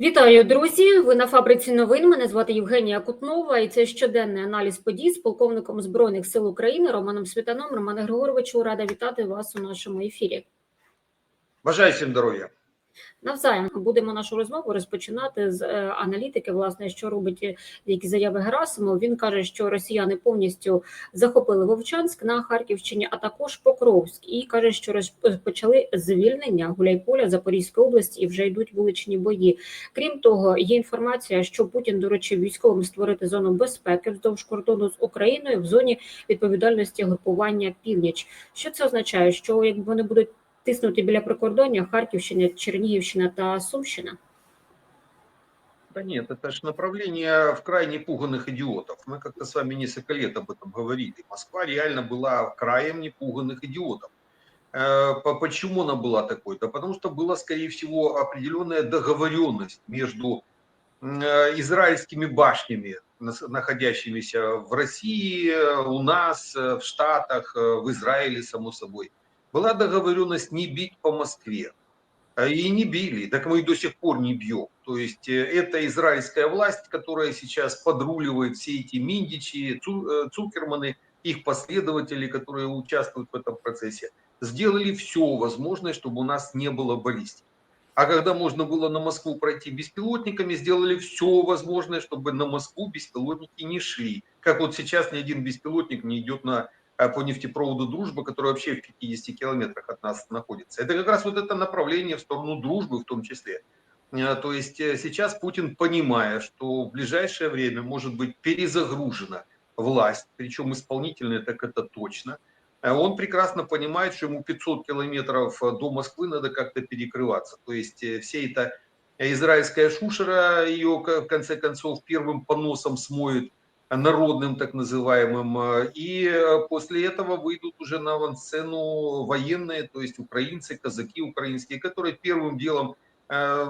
Вітаю, друзі! Ви на фабриці новин. Мене звати Євгенія Кутнова, і це щоденний аналіз подій з полковником збройних сил України Романом Світаном. Романе Григоровичу, рада вітати вас у нашому ефірі. Бажаю всім здоров'я. Навзаєм будемо нашу розмову розпочинати з е, аналітики. Власне, що робить е, які заяви Герасимов. Він каже, що росіяни повністю захопили Вовчанськ на Харківщині, а також Покровськ, і каже, що розпочали звільнення Гуляйполя Запорізької області і вже йдуть вуличні бої. Крім того, є інформація, що Путін доручив військовим створити зону безпеки вздовж кордону з Україною в зоні відповідальності групування Північ. Що це означає? Що якби вони будуть тиснути біля прикордоння Харківщина, Чернігівщина та Сумщина? Да нет, это же направление в крайне пуганных идиотов. Мы как-то с вами несколько лет об этом говорили. Москва реально была краем непуганных идиотов. Э, по- Почему она была такой? Да потому что была, скорее всего, определенная договоренность между м, э, израильскими башнями, нас- находящимися в России, э, у нас, э, в Штатах, э, в Израиле, само собой. была договоренность не бить по Москве. Э, И не били, так мы и до сих пор не бьем. То есть э, это израильская власть, которая сейчас подруливает все эти Миндичи, э, Цукерманы, их последователи, которые участвуют в этом процессе, сделали все возможное, чтобы у нас не было баллистики. А когда можно было на Москву пройти беспилотниками, сделали все возможное, чтобы на Москву беспилотники не шли. Как вот сейчас ни один беспилотник не идет на, по нефтепроводу «Дружба», который вообще в 50 километрах от нас находится. Это как раз вот это направление в сторону дружбы в том числе. Э, То есть э, сейчас Путин, понимая, что в ближайшее время может быть перезагружена власть, причем исполнительная, так это точно, э, он прекрасно понимает, что ему 500 километров э, до Москвы надо как-то перекрываться. То есть э, все это израильская шушера, ее в конце концов первым поносом смоет народным так называемым, э, и э, после этого выйдут уже на авансцену военные, то есть украинцы, казаки украинские, которые первым делом э,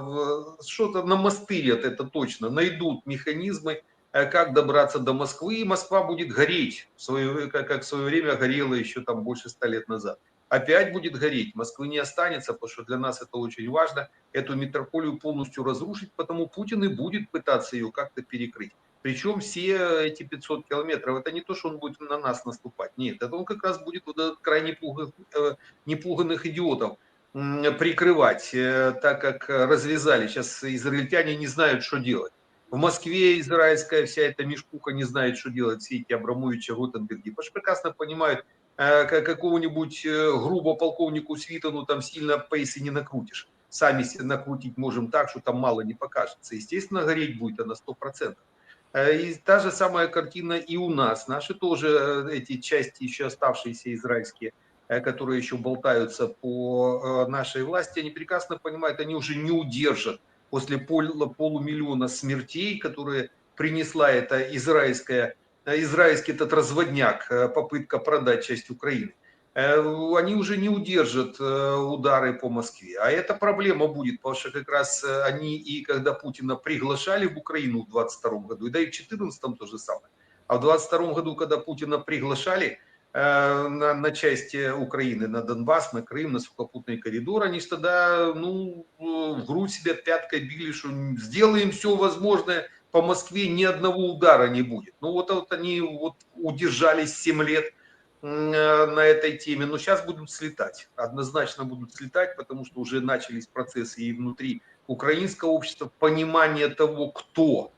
что-то намастырят, это точно, найдут механизмы, как добраться до Москвы, и Москва будет гореть, в свое, как в свое время горела еще там больше ста лет назад. Опять будет гореть, Москвы не останется, потому что для нас это очень важно, эту метрополию полностью разрушить, потому Путин и будет пытаться ее как-то перекрыть. Причем все эти 500 километров, это не то, что он будет на нас наступать, нет, это он как раз будет вот этот крайне пуга- э, непуганных идиотов прикрывать, э, так как развязали. Сейчас израильтяне не знают, что делать. В Москве израильская вся эта мешкуха не знает, что делать, все эти Абрамовичи, Ротенберги, потому что прекрасно понимают, э, как какого-нибудь э, грубо полковнику Свитону там сильно пейсы не накрутишь. Сами накрутить можем так, что там мало не покажется. Естественно, гореть будет она 100%. Э, И та же самая картина и у нас. Наши тоже э, эти части, еще оставшиеся израильские, э, которые еще болтаются по нашей власти, они прекрасно понимают, они уже не удержат после пол- полумиллиона смертей, которые принесла эта израильская, израильский этот разводняк, попытка продать часть Украины. Э, Они уже не удержат э, удары по Москве. А эта проблема будет, потому что как раз э, они и когда Путина приглашали в Украину в 22 году, и да и в 2014 то же самое. А в 22 году, когда Путина приглашали на, на часть э, Украины, на Донбасс, на Крым, на сухопутный коридор, они же тогда ну, в грудь себя пяткой били, что сделаем все возможное, по Москве ни одного удара не будет. Ну вот, вот они вот удержались 7 лет на этой теме, но сейчас будут слетать, однозначно будут слетать, потому что уже начались процессы и внутри украинского общества, понимание того, кто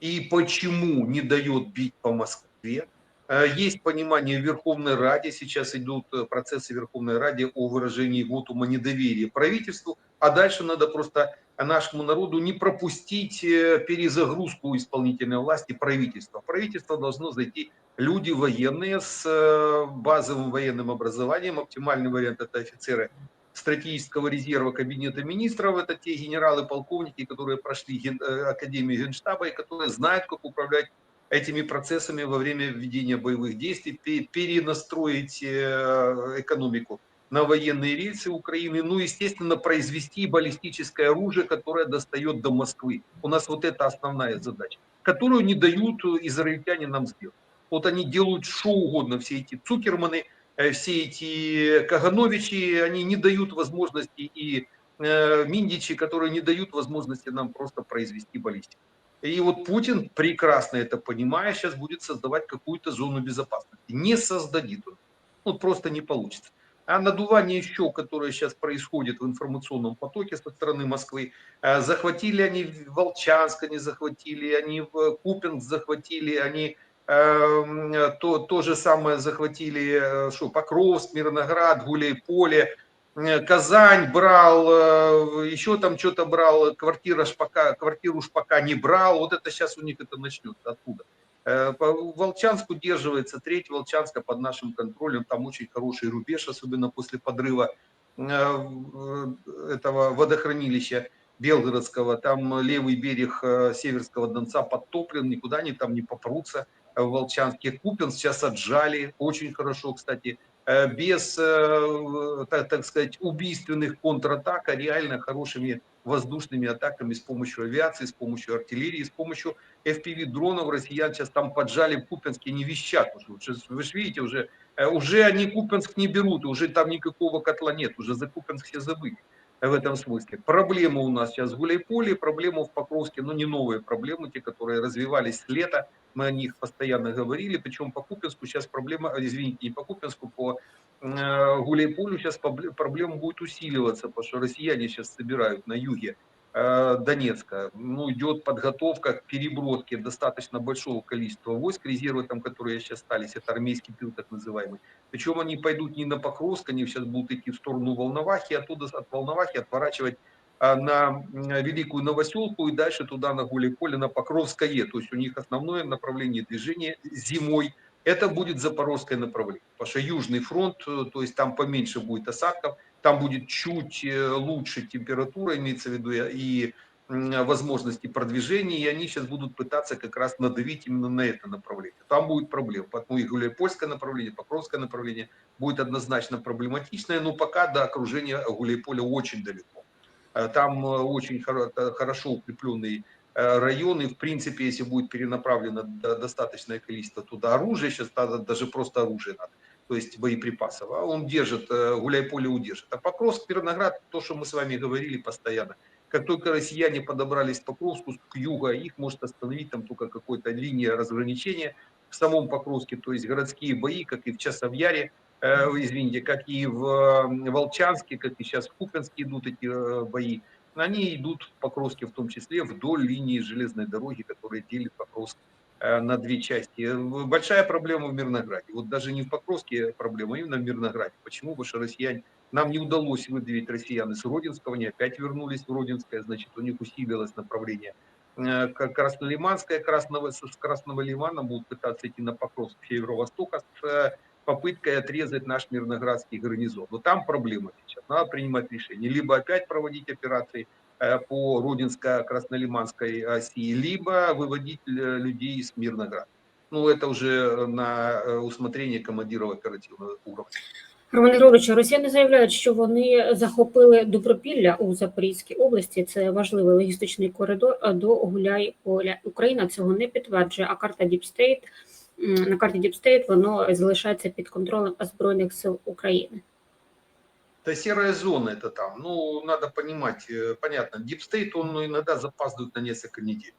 и почему не дает бить по Москве. Э, Есть понимание в Верховной Раде, сейчас идут э, процессы в Верховной Раде о выражении вотума недоверия правительству, а дальше надо просто нашему народу не пропустить э, перезагрузку исполнительной власти правительства. Правительство должно зайти люди военные с э, базовым военным образованием. Оптимальный вариант это офицеры стратегического резерва кабинета министров. Это те генералы, полковники, которые прошли ген- э, Академию Генштаба и которые знают, как управлять этими процессами во время ведения боевых действий, пе- перенастроить экономику на военные рельсы Украины, ну, естественно, произвести баллистическое оружие, которое достает до Москвы. У нас вот это основная задача, которую не дают э, израильтяне нам сделать. Вот они делают что угодно, все эти Цукерманы, э, все эти Кагановичи, они не дают возможности и э, Миндичи, которые не дают возможности нам просто произвести баллистику. И вот Путин, прекрасно это понимая, сейчас будет создавать какую-то зону безопасности. Не создадит он. Вот просто не получится. А надувание щек, которое сейчас происходит в информационном потоке со стороны Москвы, э, захватили они Волчанск, они захватили, они в Купинг захватили, они э, то, то же самое захватили, э, что, Покровск, Мирноград, Гуляй-Поле, Казань брал, еще там что-то брал, квартира ж пока, квартиру ж пока не брал, вот это сейчас у них это начнется оттуда. Волчанск удерживается, треть Волчанска под нашим контролем, там очень хороший рубеж, особенно после подрыва этого водохранилища Белгородского, там левый берег Северского Донца подтоплен, никуда они там не попрутся в Волчанске. Купин сейчас отжали, очень хорошо, кстати, без, так, так сказать, убийственных контратак, а реально хорошими воздушными атаками с помощью авиации, с помощью артиллерии, с помощью FPV-дронов россиян сейчас там поджали в Купенске, не вещат. Вы же видите, уже, уже они Купенск не берут, уже там никакого котла нет, уже за Купенск все забыли в этом смысле. Проблемы у нас сейчас в Гуляйполе, проблемы в Покровске, но не новые проблемы, те, которые развивались с лета, мы о них постоянно говорили, причем по Купенску сейчас проблема, извините, не по Купенску, по Гуляйполю сейчас проблема будет усиливаться, потому что россияне сейчас собирают на юге Донецка. Ну, идет подготовка к переброске достаточно большого количества войск, резервы там, которые сейчас остались, это армейский тыл так называемый. Причем они пойдут не на Покровск, они сейчас будут идти в сторону Волновахи, оттуда от Волновахи отворачивать на Великую Новоселку и дальше туда на Гуляйполе, на Покровское. То есть у них основное направление движения зимой это будет запорожское направление. Потому что Южный фронт, э, то есть там поменьше будет осадков, там будет чуть э, лучше температура, имеется в виду, и возможности продвижения, и они сейчас будут пытаться как раз надавить именно на это направление. Там будет проблема, поэтому и Гуляйпольское направление, Покровское направление будет однозначно проблематичное, но пока до окружения Гуляйполя очень далеко. Э, там очень хорошо укрепленный Э, районы, в принципе, если будет перенаправлено достаточное количество туда оружия, сейчас даже просто оружие надо, то есть боеприпасов, а он держит, э, гуляй-поле удержит. А Покровск, Перноград, то, что мы с вами говорили постоянно, как только россияне подобрались к Покровску, к югу, их может остановить там только какая-то линия разграничения в самом Покровске, то есть городские бои, как и в Часовьяре, э, извините, как и в Волчанске, как и сейчас в Купенске идут эти бои они идут Покровске в том числе вдоль линии железной дороги, которая делит Покровск э, на две части. Большая проблема в Мирнограде. Вот даже не в Покровске проблема, а именно в Мирнограде. Почему? Потому что россияне, нам не удалось выдавить россиян из Родинского, они опять вернулись в Родинское, значит, у них усилилось направление э, Краснолиманское, Красного, с Красного Лимана будут пытаться идти на Покровск северо-востока с э, попыткой отрезать наш Мирноградский гарнизон. Но там проблема сейчас. Надо принимать решение. Либо опять проводить операции э, по Родинско-Краснолиманской оси, либо выводить э, людей из Мирнограда. Ну, это уже на э, усмотрение командирів оперативного уровня. Роман Григорович, росіяни заявляють, що вони захопили Добропілля у Запорізькій області. Це важливий логістичний коридор до Гуляй-Поля. Україна цього не підтверджує, а карта Діпстейт на карті Діпстейт воно залишається під контролем Збройних сил України. Это серая зона, это там. Ну, надо понимать, э, понятно, дипстейт, он иногда запаздывает на несколько недель.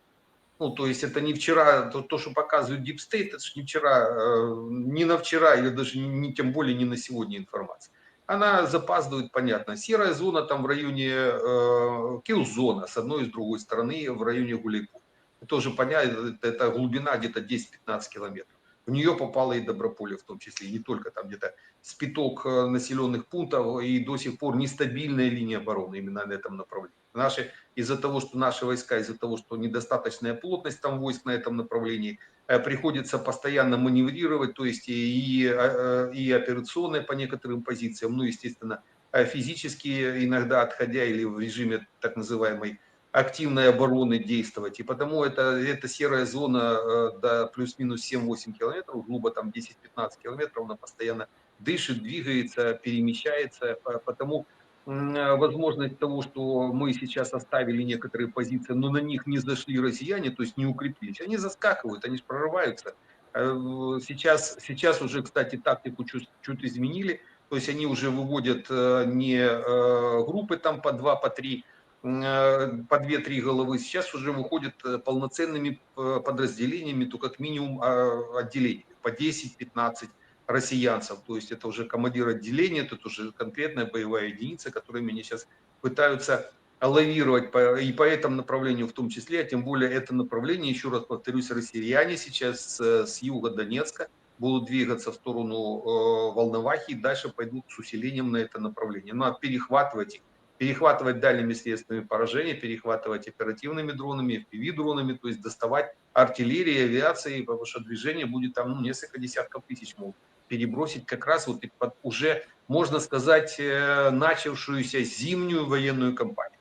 Ну, то есть это не вчера, то, то что показывают дипстейт, это же не вчера, э, не на вчера, или даже не, тем более не на сегодня информация. Она запаздывает, понятно. Серая зона там в районе э, Килзона, с одной и с другой стороны, в районе Гуляйпу тоже понятно, это глубина где-то 10-15 километров. В нее попало и Доброполе в том числе, и не только там где-то спиток э, населенных пунктов и до сих пор нестабильная линия обороны именно на этом направлении. Наши, из-за того, что наши войска, из-за того, что недостаточная плотность там войск на этом направлении, э, приходится постоянно маневрировать, то есть и, э, и операционные по некоторым позициям, ну, естественно, физически иногда отходя или в режиме так называемой активной обороны действовать. И потому это, эта серая зона э, до плюс-минус 7-8 километров, грубо там 10-15 километров, она постоянно дышит, двигается, перемещается. Потому возможность того, что мы сейчас оставили некоторые позиции, но на них не зашли россияне, то есть не укрепились, они заскакивают, они же прорываются. Э, сейчас, сейчас уже, кстати, тактику чуть, чуть изменили. То есть они уже выводят э, не э, группы там по два, по три, э, по две-три головы. Сейчас уже выходят э, полноценными э, подразделениями, то как минимум э, отделениями по 10-15 россиянцев. То есть это уже командир отделения, это уже конкретная боевая единица, которыми они сейчас пытаются лавировать и по этому направлению в том числе, а тем более это направление, еще раз повторюсь, россияне сейчас с, юга Донецка будут двигаться в сторону э, Волновахи и дальше пойдут с усилением на это направление. Надо перехватывать их, перехватывать дальними средствами поражения, перехватывать оперативными дронами, FPV-дронами, то есть доставать артиллерии, авиации, потому что движение будет там ну, несколько десятков тысяч могут перебросить как раз вот под уже, можно сказать, э, начавшуюся зимнюю военную кампанию.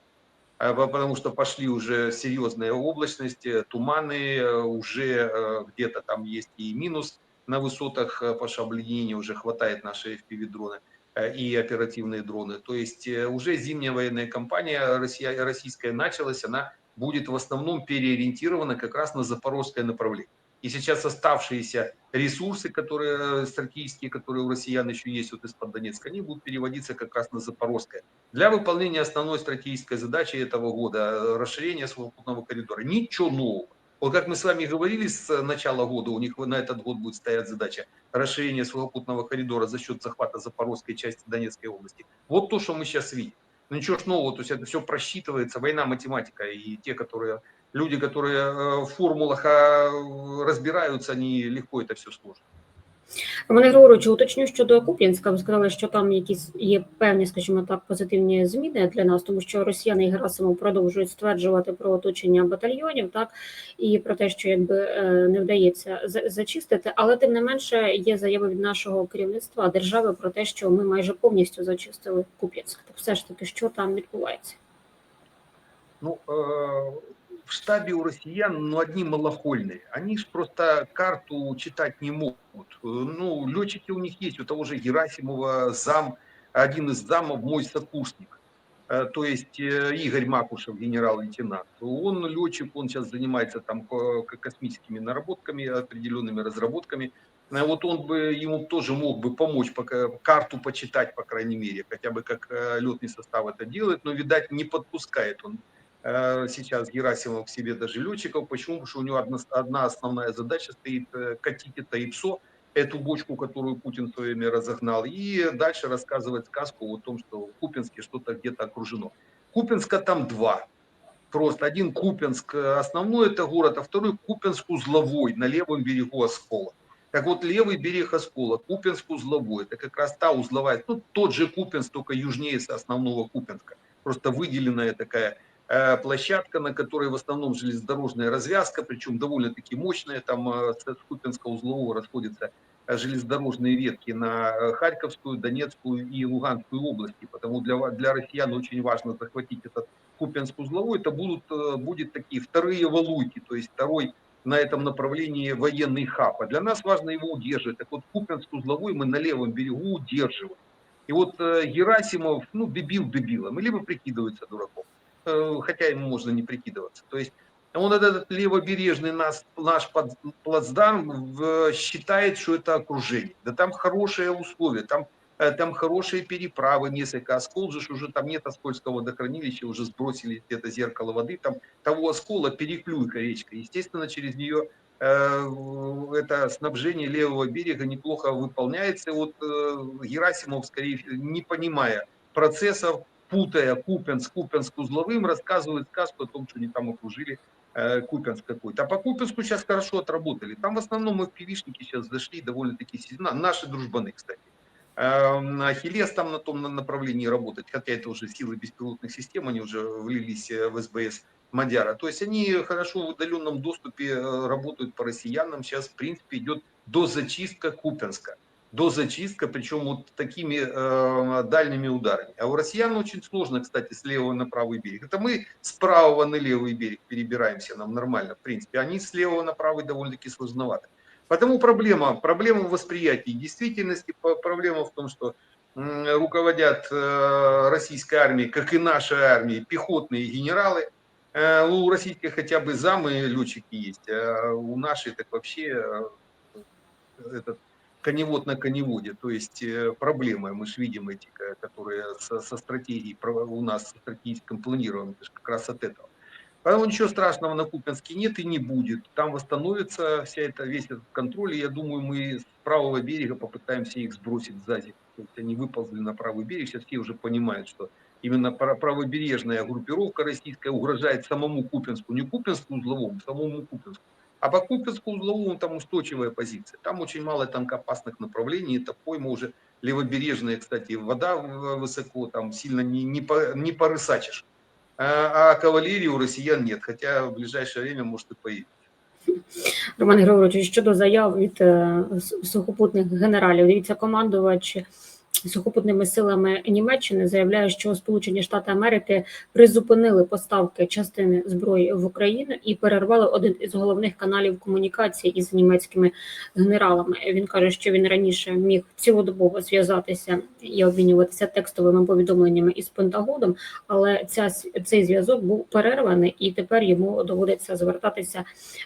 А, потому что пошли уже серьезные облачности, туманы, э, уже э, где-то там есть и минус на высотах, потому что уже хватает наши FPV-дроны и оперативные дроны. То есть уже зимняя военная кампания Россия, российская началась, она будет в основном переориентирована как раз на запорожское направление. И сейчас оставшиеся ресурсы, которые стратегические, которые у россиян еще есть вот из-под Донецка, они будут переводиться как раз на Запорожское. Для выполнения основной стратегической задачи этого года, расширения свободного коридора. Ничего нового. Вот как мы с вами говорили с начала года, у них на этот год будет стоять задача расширения сухопутного коридора за счет захвата запорожской части Донецкой области. Вот то, что мы сейчас видим. Ну, ничего ж нового, то есть это все просчитывается, война, математика, и те, которые, люди, которые в формулах разбираються, они легко это все сложат. Романе Григоровичу, уточню щодо Куп'янська. Ви сказали, що там якісь є певні, скажімо так, позитивні зміни для нас, тому що росіяни і Герасимов продовжують стверджувати про оточення батальйонів, так і про те, що якби не вдається зачистити, але тим не менше є заяви від нашого керівництва держави про те, що ми майже повністю зачистили Куп'янськ. Так все ж таки, що там відбувається? Ну, в штабе у россиян, ну, одни малохольные. Они же просто карту читать не могут. Ну, летчики у них есть, у того же Герасимова зам, один из замов мой сокурсник. То есть Игорь Макушев, генерал-лейтенант. Он летчик, он сейчас занимается там космическими наработками, определенными разработками. Вот он бы, ему тоже мог бы помочь пока, карту почитать, по крайней мере, хотя бы как летный состав это делает, но, видать, не подпускает он сейчас Герасимов к себе даже летчиков. Почему? Потому что у него одна, одна основная задача стоит катить это ИПСО, эту бочку, которую Путин в свое время разогнал, и дальше рассказывать сказку о том, что в Купинске что-то где-то окружено. Купинска там два. Просто один Купинск основной это город, а второй Купинск узловой на левом берегу Оскола. Так вот, левый берег Оскола, Купинск узловой, это как раз та узловая, ну, тот же Купинск, только южнее основного Купинска. Просто выделенная такая площадка, на которой в основном железнодорожная развязка, причем довольно-таки мощная, там с Купинского узлового расходятся железнодорожные ветки на Харьковскую, Донецкую и Луганскую области, потому для, для россиян очень важно захватить этот Купинск узловой, это будут, будет такие вторые валуйки, то есть второй на этом направлении военный хаб. А для нас важно его удерживать. Так вот, Купинск узловой мы на левом берегу удерживаем. И вот Герасимов, ну, дебил дебилом, либо прикидывается дураком хотя ему можно не прикидываться. То есть он этот левобережный наш, наш плацдарм считает, что это окружение. Да там хорошие условия, там, там хорошие переправы, несколько оскол же уже там нет Оскольского водохранилища, уже сбросили это зеркало воды, там того оскола переклюйка речка. Естественно, через нее э, это снабжение левого берега неплохо выполняется. Вот э, Герасимов, скорее не понимая процессов, путая Купенск, Купенск узловым, рассказывают сказку о том, что они там окружили э, Купенск какой-то. А по Купенску сейчас хорошо отработали. Там в основном мы пивишники сейчас зашли довольно-таки сильно. Наши дружбаны, кстати. Э, Ахиллес там на том направлении работает, хотя это уже силы беспилотных систем, они уже влились в СБС Мадяра. То есть они хорошо в удаленном доступе работают по россиянам. Сейчас, в принципе, идет дозачистка Купенска дозачистка, причем вот такими э, дальними ударами. А у россиян очень сложно, кстати, с левого на правый берег. Это мы с правого на левый берег перебираемся, нам нормально, в принципе. Они с левого на правый довольно-таки сложновато. Потому проблема, проблема в восприятии действительности, проблема в том, что э, руководят э, российской армией, как и нашей армией, пехотные генералы. Э, у российских хотя бы замы летчики есть, а у нашей так вообще э, этот коневод на коневоде, то есть э, проблемы, мы же видим эти, ко- которые со, со стратегией у нас, со стратегическим планированием, как раз от этого. Поэтому ничего страшного на Купинске нет и не будет. Там восстановится вся эта, весь этот контроль, и я думаю, мы с правого берега попытаемся их сбросить сзади. То есть они выползли на правый берег, сейчас все уже понимают, что именно пра- правобережная группировка российская угрожает самому Купинску, не Купинску узловому, самому Купинску. А по Купинску узловому там устойчивая позиция. Там очень мало танкоопасных направлений, это пойма уже левобережная, кстати, вода в- высоко, там сильно не, не, по, не порысачишь. А, а кавалерии у россиян нет, хотя в ближайшее время может и появиться. Роман Григорович, щодо заяв від е, с- сухопутних генералів, дивіться, командувач сухопутними силами Німеччини заявляє, що Сполучені Штати Америки призупинили поставки частини зброї в Україну і перервали один із головних каналів комунікації із німецькими генералами. Він каже, що він раніше міг цілодобово зв'язатися і обмінюватися текстовими повідомленнями із Пентагоном, але ця цей зв'язок був перерваний, і тепер йому доводиться звертатися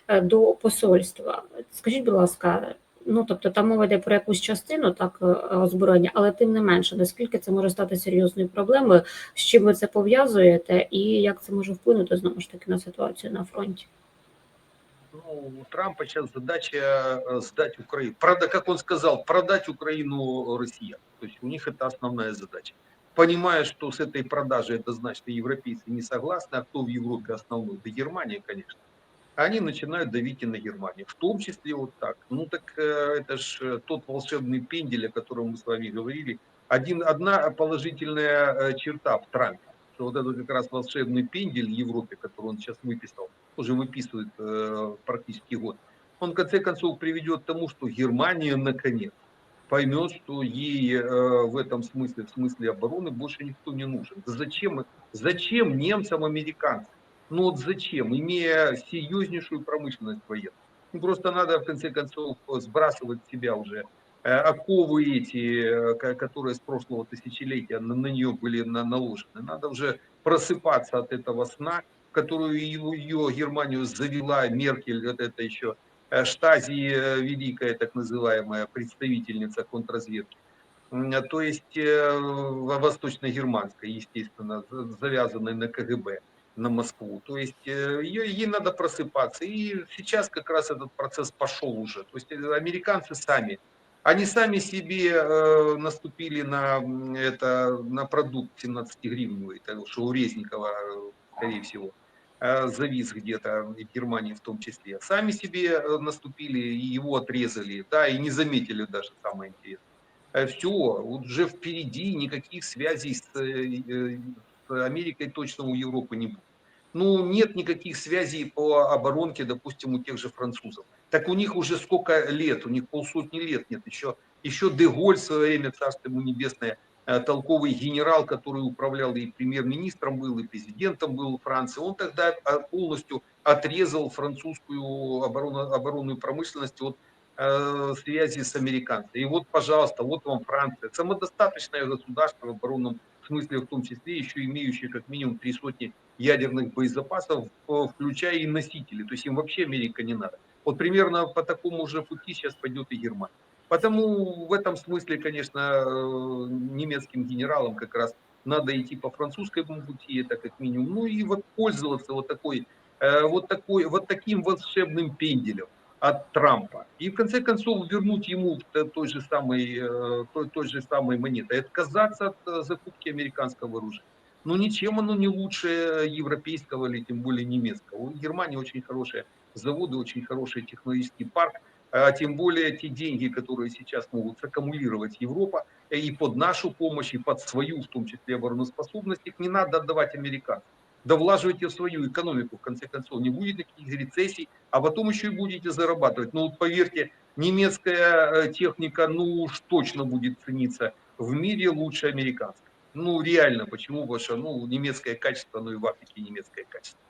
е, до посольства. Скажіть, будь ласка, ну тобто там мова йде про якусь частину так е, озброєння, але тим не менше, наскільки це може стати серйозною проблемою, з чим ви це пов'язуєте, і як це може вплинути знову ж таки на ситуацію на фронті? Ну, у Трампа сейчас задача э, сдать Украину. Правда, как он сказал, продать Украину россиян. То есть у них это основная задача. Понимая, что с этой продажей это значит, что европейцы не согласны, а кто в Европе основной? Да Германия, конечно. Они начинают давить и на Германию. В том числе вот так. Ну так э, это ж тот волшебный пендель, о котором мы с вами говорили. Один, одна положительная э, черта в Трампе, что вот этот как раз волшебный пендель в Европе, который он сейчас выписал, уже выписывает э, практически год, он в конце концов приведет к тому, что Германия наконец поймет, что ей э, в этом смысле, в смысле обороны больше никто не нужен. Зачем, зачем немцам американцам? Ну вот зачем, имея серьезнейшую промышленность военную? Ну, просто надо в конце концов сбрасывать с себя уже э, оковы эти, э, ко- которые с прошлого тысячелетия на, на нее были на- наложены. Надо уже просыпаться от этого сна, которую ее, ее Германию завела Меркель, вот это еще э, Штази великая, так называемая представительница контрразведки. То есть во- восточно-германской, естественно, за- завязанной на КГБ, на Москву. То есть э, ее, ей надо просыпаться. И сейчас как раз этот процесс пошел уже. То есть э, американцы сами, они сами себе э, наступили на это на продукт 17 гривневый, это что у Резникова, э, скорее всего, э, завис где-то в Германии в том числе. Сами себе наступили и его отрезали, да, и не заметили даже, самое интересное. Все, уже впереди никаких связей с Америкой точно у Европы не будет. Ну, нет никаких связей по оборонке, допустим, у тех же французов. Так у них уже сколько лет, у них полсотни лет нет. Еще, еще Деголь в свое время, царство ему небесное, э, толковый генерал, который управлял и премьер-министром был, и президентом был Франции, он тогда э, полностью отрезал французскую оборону, оборонную промышленность от э, связи с американцами. И вот, пожалуйста, вот вам Франция. Самодостаточное государство в оборонном смысле, в том числе еще имеющее как минимум три сотни ядерных боезапасов, э, включая и носители. То есть им вообще Америка не надо. Вот примерно по такому же пути сейчас пойдет и Германия. Потому в этом смысле, конечно, э, немецким генералам как раз надо идти по французскому пути, это как минимум. Ну и вот пользоваться вот такой, э, вот такой, вот таким волшебным пенделем от Трампа. И в конце концов вернуть ему той же самой, э, той, той же самой монетой. Отказаться от э, закупки американского оружия. Ну ничем оно не лучше европейского или тем более немецкого. У Германии очень хорошие заводы, очень хороший технологический парк. А тем более те деньги, которые сейчас могут саккумулировать Европа э, и под нашу помощь, и под свою, в том числе обороноспособность, их не надо отдавать американцам. Да влаживайте в свою экономику, в конце концов, не будет никаких рецессий, а потом еще и будете зарабатывать. Ну вот поверьте, немецкая э, техника, ну уж точно будет цениться в мире лучше американской. Ну реально, почему? Что ну, немецкое качество, ну и в Африке немецкое качество.